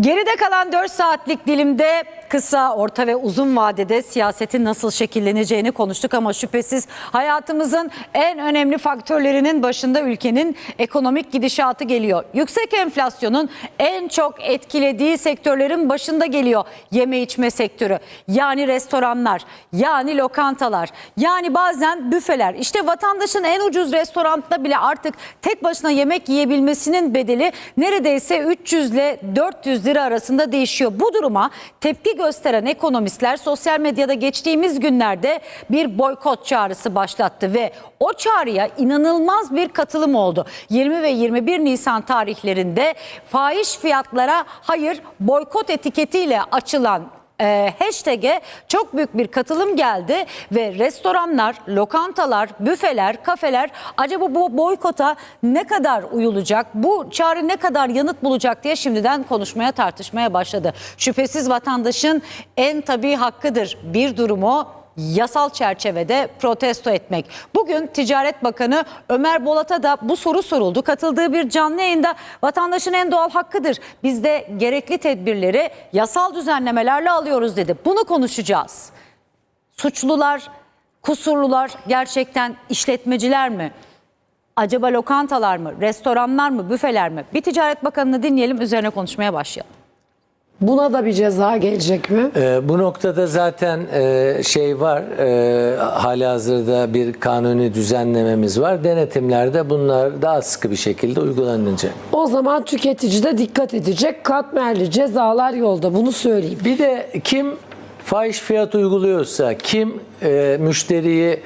Geride kalan 4 saatlik dilimde kısa, orta ve uzun vadede siyasetin nasıl şekilleneceğini konuştuk ama şüphesiz hayatımızın en önemli faktörlerinin başında ülkenin ekonomik gidişatı geliyor. Yüksek enflasyonun en çok etkilediği sektörlerin başında geliyor yeme içme sektörü. Yani restoranlar, yani lokantalar, yani bazen büfeler. İşte vatandaşın en ucuz restoranda bile artık tek başına yemek yiyebilmesinin bedeli neredeyse 300 ile 400 lira arasında değişiyor. Bu duruma tepki gösteren ekonomistler sosyal medyada geçtiğimiz günlerde bir boykot çağrısı başlattı ve o çağrıya inanılmaz bir katılım oldu. 20 ve 21 Nisan tarihlerinde fahiş fiyatlara hayır boykot etiketiyle açılan e, hashtag'e çok büyük bir katılım geldi ve restoranlar, lokantalar, büfeler, kafeler acaba bu boykota ne kadar uyulacak, bu çağrı ne kadar yanıt bulacak diye şimdiden konuşmaya tartışmaya başladı. Şüphesiz vatandaşın en tabii hakkıdır bir durumu yasal çerçevede protesto etmek. Bugün Ticaret Bakanı Ömer Bolat'a da bu soru soruldu. Katıldığı bir canlı yayında vatandaşın en doğal hakkıdır. Biz de gerekli tedbirleri yasal düzenlemelerle alıyoruz dedi. Bunu konuşacağız. Suçlular, kusurlular gerçekten işletmeciler mi? Acaba lokantalar mı, restoranlar mı, büfeler mi? Bir Ticaret Bakanı'nı dinleyelim, üzerine konuşmaya başlayalım. Buna da bir ceza gelecek mi? Ee, bu noktada zaten e, şey var, e, hali hazırda bir kanuni düzenlememiz var. Denetimlerde bunlar daha sıkı bir şekilde uygulanacak. O zaman tüketici de dikkat edecek. Katmerli cezalar yolda bunu söyleyeyim. Bir de kim fahiş fiyat uyguluyorsa, kim e, müşteriyi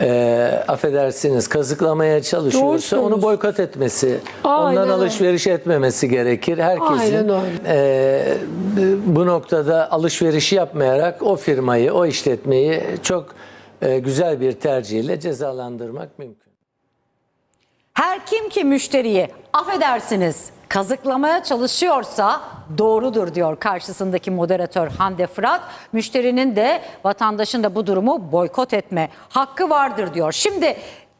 e, affedersiniz kazıklamaya çalışıyorsa onu boykot etmesi, Aynen ondan alışveriş etmemesi gerekir. Herkesin Aynen öyle. e, bu noktada alışverişi yapmayarak o firmayı, o işletmeyi çok e, güzel bir tercihle cezalandırmak mümkün. Her kim ki müşteriyi affedersiniz kazıklamaya çalışıyorsa doğrudur diyor karşısındaki moderatör Hande Fırat. Müşterinin de vatandaşın da bu durumu boykot etme hakkı vardır diyor. Şimdi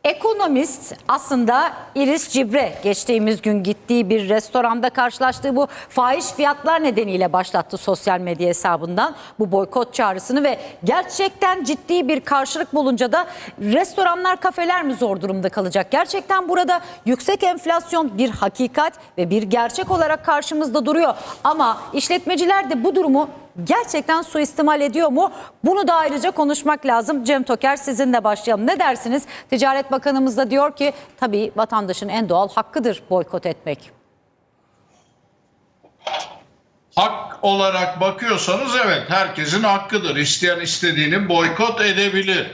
Ekonomist aslında Iris Cibre geçtiğimiz gün gittiği bir restoranda karşılaştığı bu fahiş fiyatlar nedeniyle başlattı sosyal medya hesabından bu boykot çağrısını ve gerçekten ciddi bir karşılık bulunca da restoranlar, kafeler mi zor durumda kalacak? Gerçekten burada yüksek enflasyon bir hakikat ve bir gerçek olarak karşımızda duruyor. Ama işletmeciler de bu durumu gerçekten suistimal ediyor mu? Bunu da ayrıca konuşmak lazım. Cem Toker sizinle başlayalım. Ne dersiniz? Ticaret Bakanımız da diyor ki tabii vatandaşın en doğal hakkıdır boykot etmek. hak olarak bakıyorsanız evet herkesin hakkıdır. İsteyen istediğini boykot edebilir.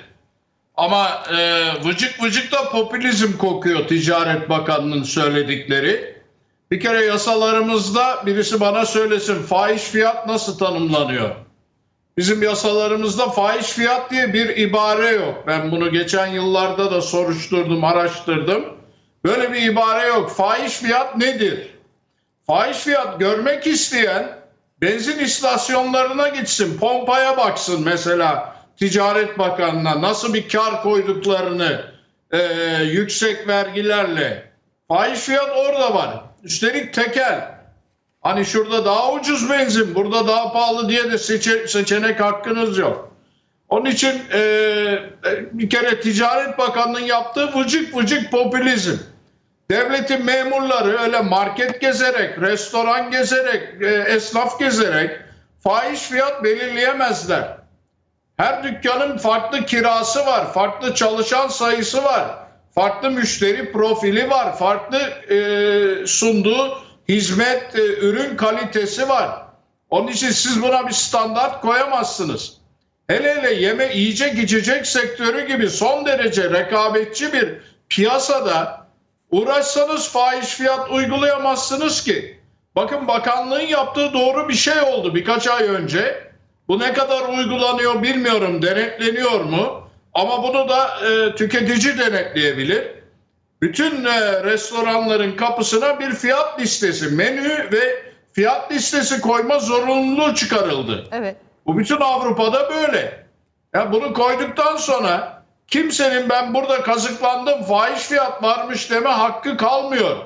Ama e, vıcık vıcık da popülizm kokuyor Ticaret Bakanı'nın söyledikleri. Bir kere yasalarımızda birisi bana söylesin fahiş fiyat nasıl tanımlanıyor? Bizim yasalarımızda fahiş fiyat diye bir ibare yok. Ben bunu geçen yıllarda da soruşturdum, araştırdım. Böyle bir ibare yok. Fahiş fiyat nedir? Fahiş fiyat görmek isteyen benzin istasyonlarına gitsin, pompaya baksın mesela Ticaret Bakanı'na nasıl bir kar koyduklarını e, yüksek vergilerle. Fahiş fiyat orada var. Üstelik tekel. Hani şurada daha ucuz benzin, burada daha pahalı diye de seçe- seçenek hakkınız yok. Onun için e, e, bir kere Ticaret Bakanı'nın yaptığı vıcık vıcık popülizm. Devletin memurları öyle market gezerek, restoran gezerek, e, esnaf gezerek fahiş fiyat belirleyemezler. Her dükkanın farklı kirası var, farklı çalışan sayısı var, farklı müşteri profili var, farklı e, sunduğu hizmet, e, ürün kalitesi var. Onun için siz buna bir standart koyamazsınız. Hele hele yeme yiyecek içecek sektörü gibi son derece rekabetçi bir piyasada uğraşsanız fahiş fiyat uygulayamazsınız ki. Bakın bakanlığın yaptığı doğru bir şey oldu birkaç ay önce. Bu ne kadar uygulanıyor bilmiyorum, denetleniyor mu? Ama bunu da e, tüketici denetleyebilir. Bütün e, restoranların kapısına bir fiyat listesi, menü ve fiyat listesi koyma zorunluluğu çıkarıldı. Evet. Bu bütün Avrupa'da böyle. Ya bunu koyduktan sonra kimsenin ben burada kazıklandım fahiş fiyat varmış deme hakkı kalmıyor.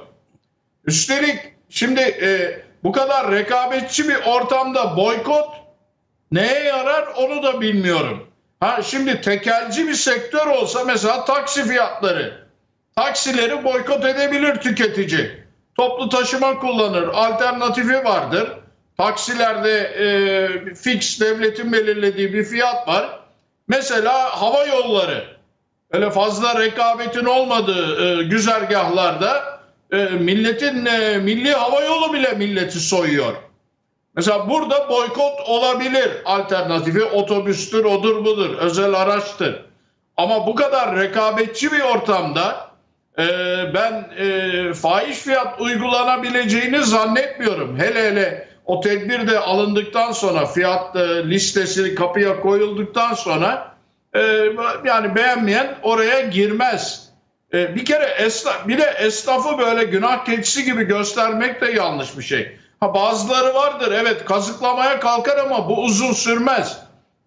Üstelik şimdi e, bu kadar rekabetçi bir ortamda boykot neye yarar onu da bilmiyorum. Ha şimdi tekelci bir sektör olsa mesela taksi fiyatları. Taksileri boykot edebilir tüketici. Toplu taşıma kullanır, alternatifi vardır. Taksilerde e, fix devletin belirlediği bir fiyat var. Mesela hava yolları öyle fazla rekabetin olmadığı e, güzergahlarda e, milletin e, milli hava yolu bile milleti soyuyor. Mesela burada boykot olabilir. Alternatifi otobüstür, odur budur, özel araçtır. Ama bu kadar rekabetçi bir ortamda e, ben e, fahiş fiyat uygulanabileceğini zannetmiyorum. Hele hele o tedbir de alındıktan sonra fiyat e, listesi kapıya koyulduktan sonra e, yani beğenmeyen oraya girmez. E, bir kere esnaf, bir de esnafı böyle günah keçisi gibi göstermek de yanlış bir şey. Bazıları vardır evet kazıklamaya kalkar ama bu uzun sürmez.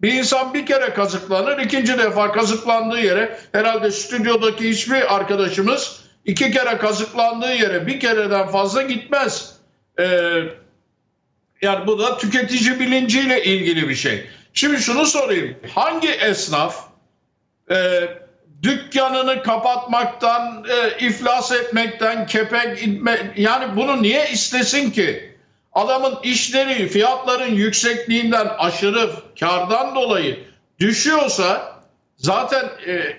Bir insan bir kere kazıklanır, ikinci defa kazıklandığı yere herhalde stüdyodaki hiçbir arkadaşımız iki kere kazıklandığı yere bir kereden fazla gitmez. Ee, yani bu da tüketici bilinciyle ilgili bir şey. Şimdi şunu sorayım. Hangi esnaf e, dükkanını kapatmaktan, e, iflas etmekten, kepek yani bunu niye istesin ki? Adamın işleri fiyatların yüksekliğinden aşırı kardan dolayı düşüyorsa zaten e,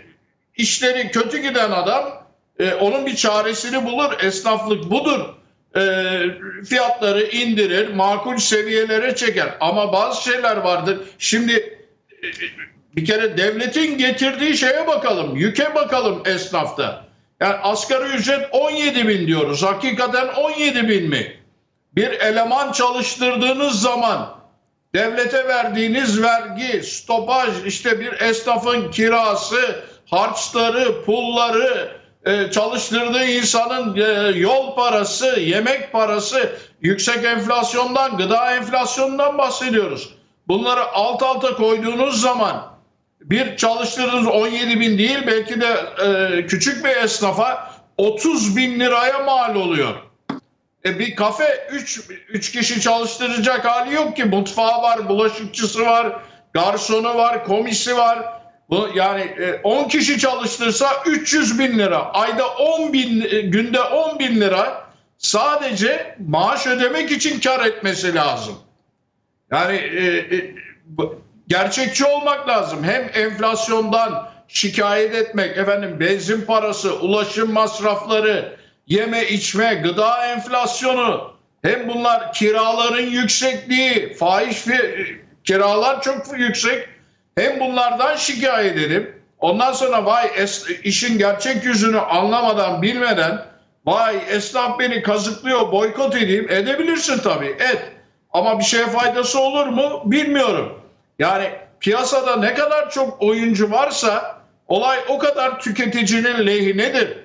işleri kötü giden adam e, onun bir çaresini bulur. Esnaflık budur. E, fiyatları indirir, makul seviyelere çeker. Ama bazı şeyler vardır. Şimdi e, bir kere devletin getirdiği şeye bakalım, yüke bakalım esnafta. Yani asgari ücret 17 bin diyoruz. Hakikaten 17 bin mi? Bir eleman çalıştırdığınız zaman devlete verdiğiniz vergi, stopaj, işte bir esnafın kirası, harçları, pulları, e, çalıştırdığı insanın e, yol parası, yemek parası, yüksek enflasyondan, gıda enflasyonundan bahsediyoruz. Bunları alt alta koyduğunuz zaman bir çalıştırdığınız 17 bin değil belki de e, küçük bir esnafa 30 bin liraya mal oluyor. E bir kafe 3 3 kişi çalıştıracak hali yok ki. Mutfağı var, bulaşıkçısı var, garsonu var, komisi var. Bu yani e, 10 kişi çalıştırsa 300 bin lira. Ayda 10 bin, e, günde 10 bin lira sadece maaş ödemek için kar etmesi lazım. Yani e, e, gerçekçi olmak lazım. Hem enflasyondan şikayet etmek, efendim benzin parası, ulaşım masrafları, yeme içme, gıda enflasyonu, hem bunlar kiraların yüksekliği, fi- kiralar çok yüksek. Hem bunlardan şikayet edip ondan sonra vay es- işin gerçek yüzünü anlamadan bilmeden vay esnaf beni kazıklıyor boykot edeyim edebilirsin tabii et. Ama bir şeye faydası olur mu bilmiyorum. Yani piyasada ne kadar çok oyuncu varsa olay o kadar tüketicinin lehinedir.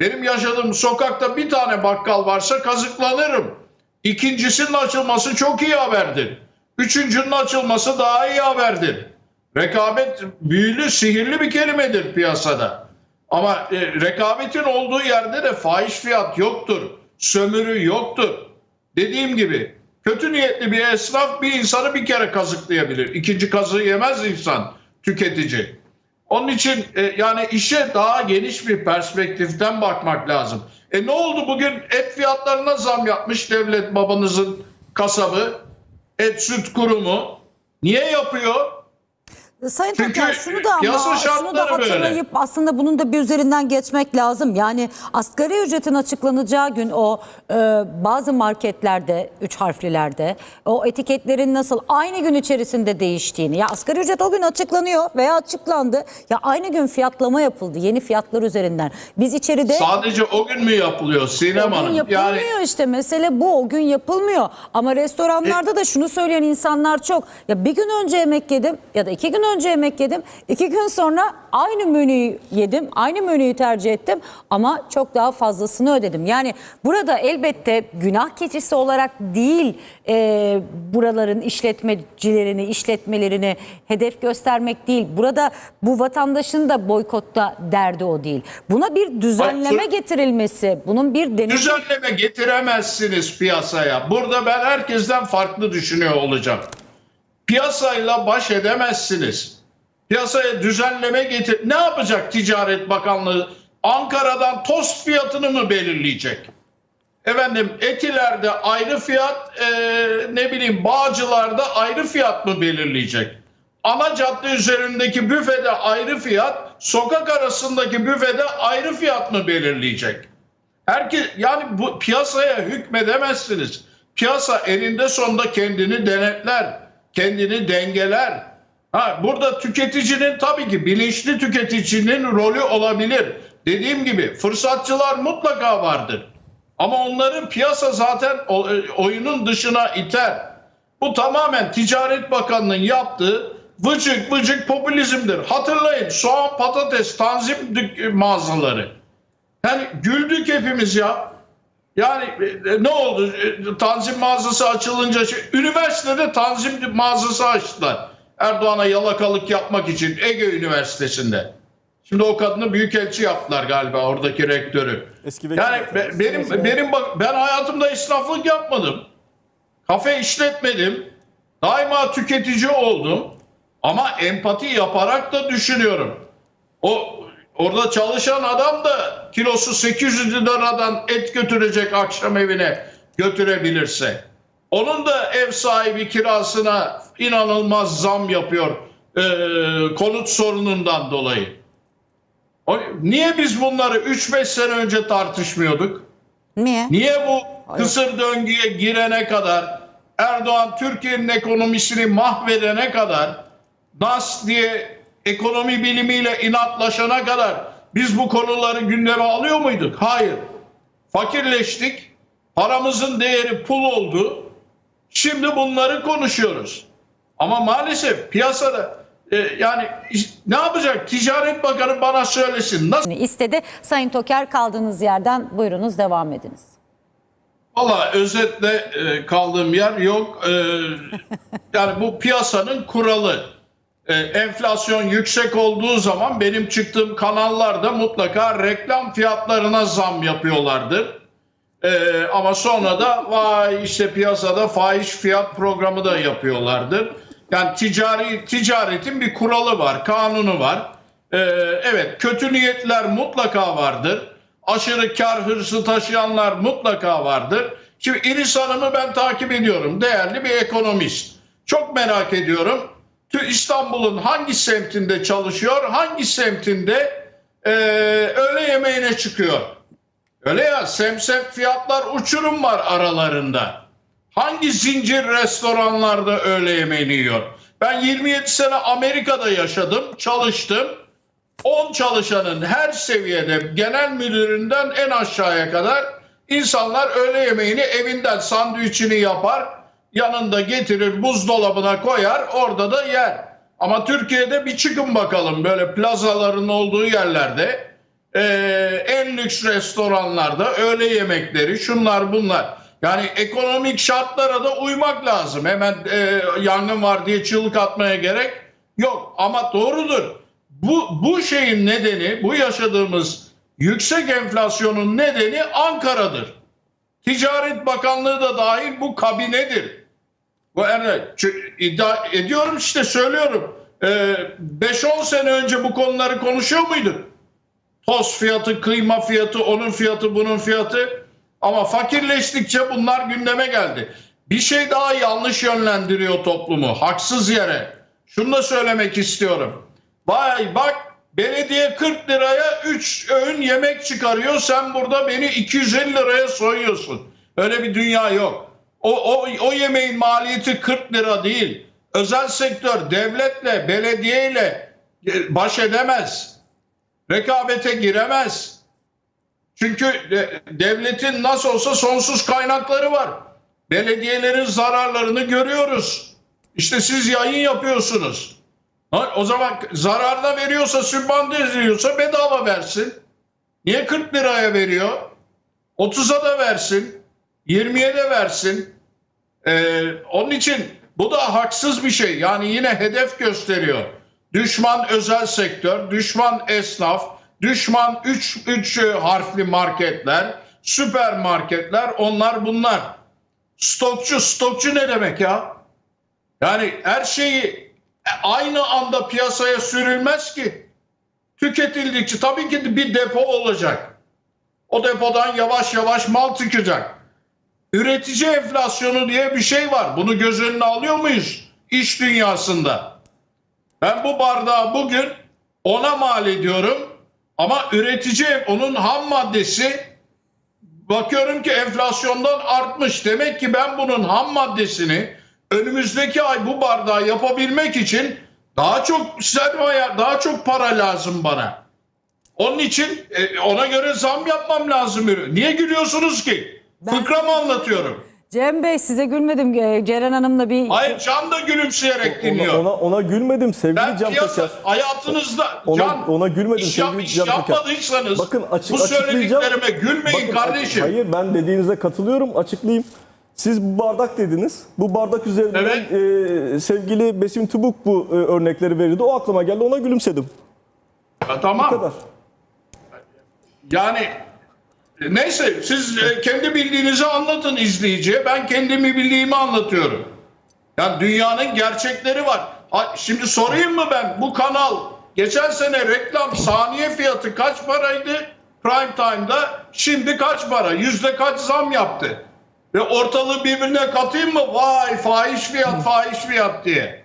Benim yaşadığım sokakta bir tane bakkal varsa kazıklanırım. İkincisinin açılması çok iyi haberdir. Üçüncünün açılması daha iyi haberdir. Rekabet büyülü, sihirli bir kelimedir piyasada. Ama e, rekabetin olduğu yerde de fahiş fiyat yoktur. Sömürü yoktur. Dediğim gibi kötü niyetli bir esnaf bir insanı bir kere kazıklayabilir. İkinci kazığı yemez insan, tüketici. Onun için e, yani işe daha geniş bir perspektiften bakmak lazım. E ne oldu bugün et fiyatlarına zam yapmış devlet babanızın kasabı, et süt kurumu. Niye yapıyor? Sayın Çünkü Toker şunu da ama şunu da şartları böyle. hatırlayıp aslında bunun da bir üzerinden geçmek lazım. Yani asgari ücretin açıklanacağı gün o e, bazı marketlerde, üç harflilerde o etiketlerin nasıl aynı gün içerisinde değiştiğini. Ya asgari ücret o gün açıklanıyor veya açıklandı. Ya aynı gün fiyatlama yapıldı yeni fiyatlar üzerinden. Biz içeride Sadece o gün mü yapılıyor Sinem o gün Hanım? yapılmıyor Yani işte mesele bu o gün yapılmıyor. Ama restoranlarda da şunu söyleyen insanlar çok. Ya bir gün önce yemek yedim ya da iki gün önce yemek yedim. iki gün sonra aynı menüyü yedim. Aynı menüyü tercih ettim ama çok daha fazlasını ödedim. Yani burada elbette günah keçisi olarak değil e, buraların işletmecilerini, işletmelerini hedef göstermek değil. Burada bu vatandaşın da boykotta derdi o değil. Buna bir düzenleme getirilmesi, bunun bir denetim Düzenleme getiremezsiniz piyasaya. Burada ben herkesten farklı düşünüyor olacağım. Piyasayla baş edemezsiniz. Piyasaya düzenleme getir. Ne yapacak Ticaret Bakanlığı? Ankara'dan tost fiyatını mı belirleyecek? Efendim Etiler'de ayrı fiyat, e, ne bileyim Bağcılar'da ayrı fiyat mı belirleyecek? Ana cadde üzerindeki büfede ayrı fiyat, sokak arasındaki büfede ayrı fiyat mı belirleyecek? Herkes yani bu piyasaya hükmedemezsiniz. Piyasa elinde sonunda kendini denetler, kendini dengeler. Ha burada tüketicinin tabii ki bilinçli tüketicinin rolü olabilir. Dediğim gibi fırsatçılar mutlaka vardır. Ama onların piyasa zaten e, oyunun dışına iter. Bu tamamen Ticaret Bakanlığı'nın yaptığı vıcık vıcık popülizmdir. Hatırlayın soğan patates tanzim dük- mağazaları. Yani güldük hepimiz ya. Yani e, ne oldu? E, Tanzim mağazası açılınca şey, üniversitede tanzim mağazası açtılar. Erdoğan'a yalakalık yapmak için Ege Üniversitesi'nde. Şimdi o kadını büyükelçi yaptılar galiba oradaki rektörü. Eski yani be- benim benim bak ben hayatımda esnaflık yapmadım. Kafe işletmedim. Daima tüketici oldum. Ama empati yaparak da düşünüyorum. O orada çalışan adam da kilosu 800 liradan et götürecek akşam evine götürebilirse. Onun da ev sahibi kirasına inanılmaz zam yapıyor eee, konut sorunundan dolayı. Niye biz bunları 3-5 sene önce tartışmıyorduk? Niye? Niye bu kısır döngüye girene kadar Erdoğan Türkiye'nin ekonomisini mahvedene kadar NAS diye ekonomi bilimiyle inatlaşana kadar biz bu konuları gündeme alıyor muyduk? Hayır. Fakirleştik. Paramızın değeri pul oldu. Şimdi bunları konuşuyoruz. Ama maalesef piyasada e, yani ne yapacak? Ticaret Bakanı bana söylesin. Nasıl istedi. Sayın Toker kaldığınız yerden buyurunuz devam ediniz. Valla özetle e, kaldığım yer yok. E, yani bu piyasanın kuralı. E, enflasyon yüksek olduğu zaman benim çıktığım kanallarda mutlaka reklam fiyatlarına zam yapıyorlardır. E, ama sonra da vay işte piyasada fahiş fiyat programı da yapıyorlardır. Yani ticari ticaretin bir kuralı var, kanunu var. E, evet kötü niyetler mutlaka vardır. Aşırı kar hırsı taşıyanlar mutlaka vardır. Şimdi İris Hanım'ı ben takip ediyorum. Değerli bir ekonomist. Çok merak ediyorum. İstanbul'un hangi semtinde çalışıyor, hangi semtinde e, öğle yemeğine çıkıyor? Öyle ya semsem fiyatlar uçurum var aralarında. Hangi zincir restoranlarda öğle yemeğini yiyor? Ben 27 sene Amerika'da yaşadım, çalıştım. 10 çalışanın her seviyede genel müdüründen en aşağıya kadar insanlar öğle yemeğini evinden sandviçini yapar, yanında getirir buzdolabına koyar, orada da yer. Ama Türkiye'de bir çıkın bakalım böyle plazaların olduğu yerlerde ee, en lüks restoranlarda öğle yemekleri şunlar bunlar. Yani ekonomik şartlara da uymak lazım. Hemen e, yangın var diye çığlık atmaya gerek yok. Ama doğrudur. Bu, bu şeyin nedeni, bu yaşadığımız yüksek enflasyonun nedeni Ankara'dır. Ticaret Bakanlığı da dahil bu kabinedir. Yani iddia ediyorum işte söylüyorum. Ee, 5-10 sene önce bu konuları konuşuyor muyduk? Toz fiyatı, kıyma fiyatı, onun fiyatı, bunun fiyatı. Ama fakirleştikçe bunlar gündeme geldi. Bir şey daha yanlış yönlendiriyor toplumu. Haksız yere. Şunu da söylemek istiyorum. Vay bak belediye 40 liraya 3 öğün yemek çıkarıyor. Sen burada beni 250 liraya soyuyorsun. Öyle bir dünya yok. O, o, o yemeğin maliyeti 40 lira değil. Özel sektör devletle, belediyeyle baş edemez rekabete giremez. Çünkü de- devletin nasıl olsa sonsuz kaynakları var. Belediyelerin zararlarını görüyoruz. İşte siz yayın yapıyorsunuz. O zaman zararda veriyorsa, sübvandı ediyorsa bedava versin. Niye 40 liraya veriyor? 30'a da versin. 20'ye de versin. Ee, onun için bu da haksız bir şey. Yani yine hedef gösteriyor. Düşman özel sektör, düşman esnaf, düşman 3 3 harfli marketler, süpermarketler, onlar bunlar. Stokçu, stokçu ne demek ya? Yani her şeyi aynı anda piyasaya sürülmez ki. Tüketildikçe tabii ki bir depo olacak. O depodan yavaş yavaş mal çıkacak. Üretici enflasyonu diye bir şey var. Bunu göz önüne alıyor muyuz iş dünyasında? Ben bu bardağı bugün ona mal ediyorum ama üretici onun ham maddesi bakıyorum ki enflasyondan artmış. Demek ki ben bunun ham maddesini önümüzdeki ay bu bardağı yapabilmek için daha çok sermaye, daha çok para lazım bana. Onun için e, ona göre zam yapmam lazım. Niye gülüyorsunuz ki? Ben Fıkra mı size- anlatıyorum? Cem Bey size gülmedim. Ee, Ceren Hanım'la bir Hayır Can da gülümseyerek Ona, dinliyor. ona, ona gülmedim sevgili ben Can piyasa Taşer. hayatınızda Ona- Can ona gülmedim iş, yap, sevgili iş Can yapmadıysanız Bakın açık, bu açıklayacağım. söylediklerime gülmeyin Bakın, kardeşim. Hayır ben dediğinize katılıyorum açıklayayım. Siz bu bardak dediniz. Bu bardak üzerinden e, sevgili Besim Tubuk bu e, örnekleri verirdi. O aklıma geldi ona gülümsedim. Ya Bu tamam. kadar. Yani neyse siz e, kendi bildiğinizi anlatın izleyiciye. Ben kendimi bildiğimi anlatıyorum. Yani dünyanın gerçekleri var. Şimdi sorayım mı ben bu kanal geçen sene reklam saniye fiyatı kaç paraydı? Prime Time'da şimdi kaç para? Yüzde kaç zam yaptı? Ve ortalığı birbirine katayım mı? Vay fahiş fiyat fahiş fiyat diye.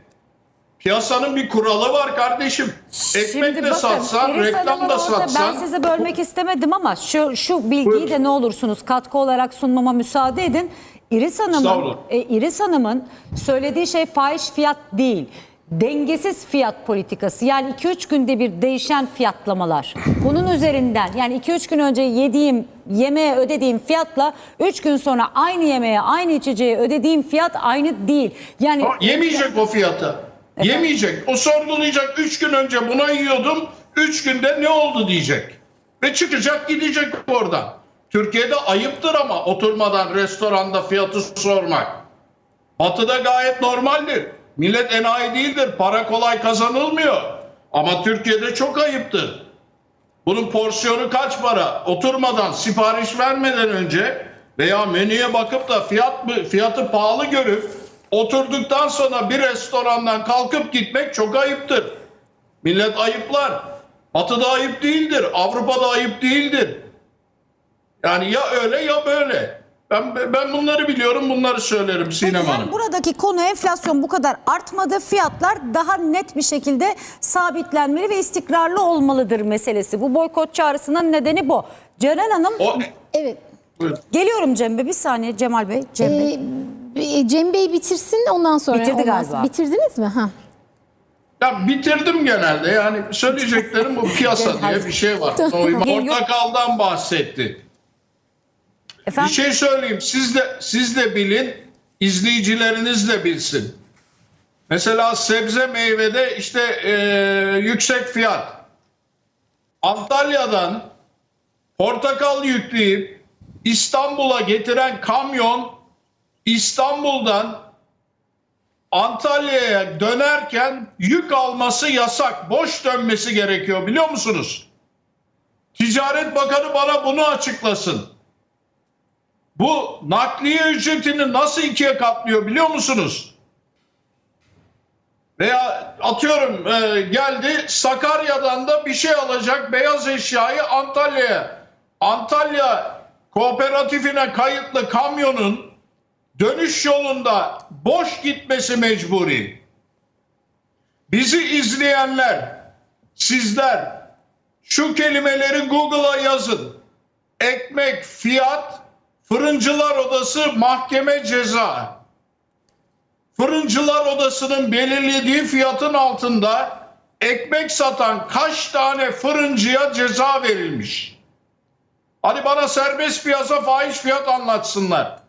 Piyasanın bir kuralı var kardeşim. Ekmek de bakın, satsan, reklam da satsan. Ben size bölmek istemedim ama şu şu bilgiyi de ne olursunuz katkı olarak sunmama müsaade edin. İris Hanım'ın e, İris Hanım'ın söylediği şey fahiş fiyat değil. Dengesiz fiyat politikası yani 2-3 günde bir değişen fiyatlamalar. Bunun üzerinden yani 2-3 gün önce yediğim yemeğe ödediğim fiyatla 3 gün sonra aynı yemeğe aynı içeceğe ödediğim fiyat aynı değil. Yani Ama Yemeyecek o fiyatı. Yemeyecek. O sorgulayacak. Üç gün önce buna yiyordum. Üç günde ne oldu diyecek. Ve çıkacak gidecek oradan. Türkiye'de ayıptır ama oturmadan restoranda fiyatı sormak. Batı'da gayet normaldir. Millet enayi değildir. Para kolay kazanılmıyor. Ama Türkiye'de çok ayıptır. Bunun porsiyonu kaç para? Oturmadan, sipariş vermeden önce veya menüye bakıp da fiyat mı, fiyatı pahalı görüp oturduktan sonra bir restorandan kalkıp gitmek çok ayıptır. Millet ayıplar. Batı'da ayıp değildir. Avrupa'da ayıp değildir. Yani ya öyle ya böyle. Ben ben bunları biliyorum, bunları söylerim Sinem Peki, Hanım. buradaki konu enflasyon bu kadar artmadı. Fiyatlar daha net bir şekilde sabitlenmeli ve istikrarlı olmalıdır meselesi. Bu boykot çağrısının nedeni bu. Ceren Hanım O, Evet. Buyurun. geliyorum Cem Bey bir saniye Cemal Bey. Cem Bey. Ee, Cem Bey bitirsin ondan sonra. Bitirdi galiba. Bitirdiniz mi? Ha. Ya bitirdim genelde. Yani söyleyeceklerim bu piyasa diye bir şey var. Portakaldan bahsetti. Bir Efendim şey söyleyeyim. Siz de siz de bilin, izleyicileriniz de bilsin. Mesela sebze meyvede işte e, yüksek fiyat. Antalya'dan portakal yükleyip İstanbul'a getiren kamyon İstanbul'dan Antalya'ya dönerken yük alması yasak. Boş dönmesi gerekiyor biliyor musunuz? Ticaret Bakanı bana bunu açıklasın. Bu nakliye ücretini nasıl ikiye katlıyor biliyor musunuz? Veya atıyorum e, geldi Sakarya'dan da bir şey alacak beyaz eşyayı Antalya'ya. Antalya kooperatifine kayıtlı kamyonun dönüş yolunda boş gitmesi mecburi. Bizi izleyenler, sizler şu kelimeleri Google'a yazın. Ekmek, fiyat, fırıncılar odası, mahkeme ceza. Fırıncılar odasının belirlediği fiyatın altında ekmek satan kaç tane fırıncıya ceza verilmiş? Hadi bana serbest piyasa fahiş fiyat anlatsınlar.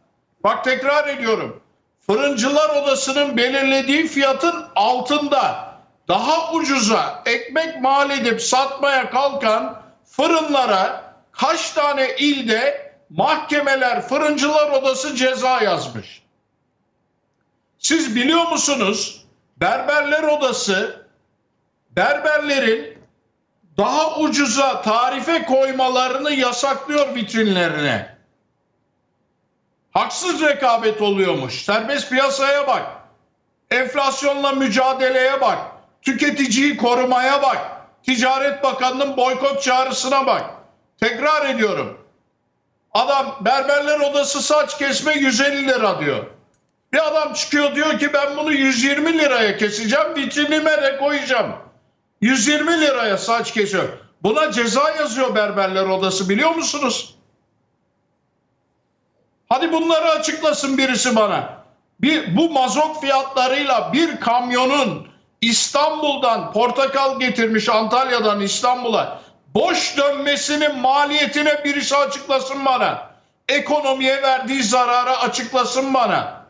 Bak tekrar ediyorum. Fırıncılar odasının belirlediği fiyatın altında daha ucuza ekmek mal edip satmaya kalkan fırınlara kaç tane ilde mahkemeler, fırıncılar odası ceza yazmış. Siz biliyor musunuz? Berberler odası berberlerin daha ucuza tarife koymalarını yasaklıyor vitrinlerine. Haksız rekabet oluyormuş. Serbest piyasaya bak. Enflasyonla mücadeleye bak. Tüketiciyi korumaya bak. Ticaret Bakanı'nın boykot çağrısına bak. Tekrar ediyorum. Adam berberler odası saç kesme 150 lira diyor. Bir adam çıkıyor diyor ki ben bunu 120 liraya keseceğim vitrinime de koyacağım. 120 liraya saç kesiyor. Buna ceza yazıyor berberler odası biliyor musunuz? Hadi bunları açıklasın birisi bana. Bir, bu mazot fiyatlarıyla bir kamyonun İstanbul'dan portakal getirmiş Antalya'dan İstanbul'a boş dönmesinin maliyetine birisi açıklasın bana. Ekonomiye verdiği zararı açıklasın bana.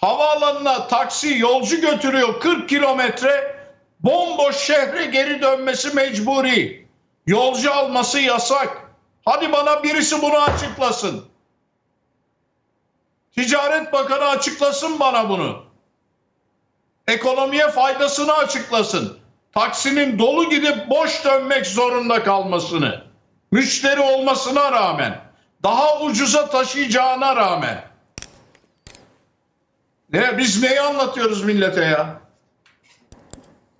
Havaalanına taksi yolcu götürüyor 40 kilometre bomboş şehre geri dönmesi mecburi. Yolcu alması yasak. Hadi bana birisi bunu açıklasın. Ticaret Bakanı açıklasın bana bunu. Ekonomiye faydasını açıklasın. Taksinin dolu gidip boş dönmek zorunda kalmasını. Müşteri olmasına rağmen. Daha ucuza taşıyacağına rağmen. Ne biz neyi anlatıyoruz millete ya?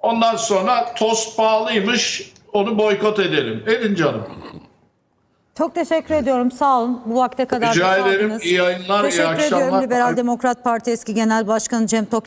Ondan sonra tost pahalıymış onu boykot edelim. Edin canım. Çok teşekkür ediyorum. Sağ olun. Bu vakte kadar Rica ederim. kaldınız. İyi yayınlar, iyi Teşekkür ediyorum akşamlar. Liberal Demokrat Parti eski Genel Başkanı Cem Tok